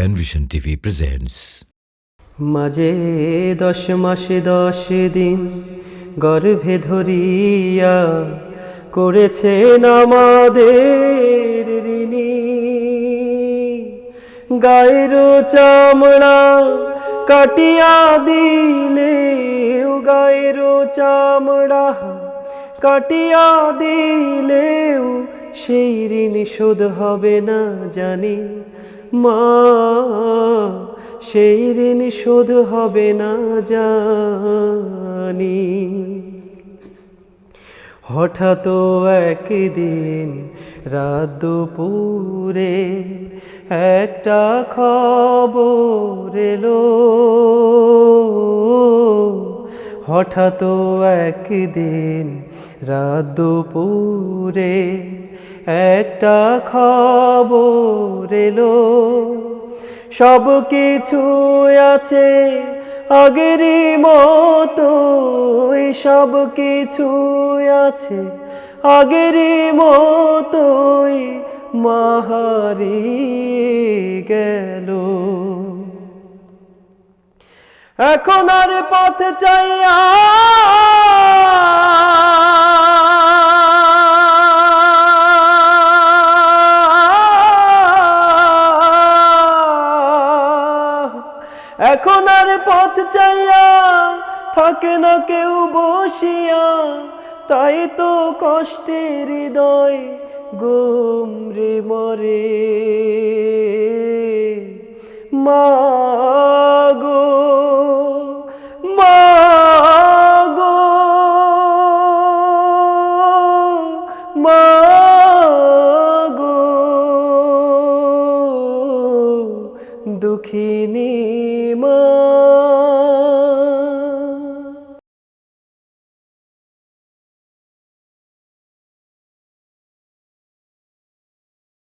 Penvision TV presents মাঝে দশ মাসে দশ দিন গর্ভে ধরিয়া করেছেন আমাদের ঋণী। গায়ের চামড়া কাটিয়া দিলে গায়ের চামড়া কাটিয়া দিলেও সেই ঋণ শোধ হবে না জানি। মা, সেই ঋণ শোধ হবে না জানি। হঠাৎ একদিন রাত দুপুরে একটা খবর এলো। হঠাৎ একদিন রাত দুপুরে একটা খবর এলো। সব কিছু আছে আগেরই মতো সব কিছু আছে আগেরই মতোই। মাহারি গেল। এখন আর পথ চাইয়া এখন আর পথ চাইয়া থাকে না কেউ বসিয়া, তাই তো কষ্টের হৃদয় গুমরে মরে। মাগো দুঃখিনী মা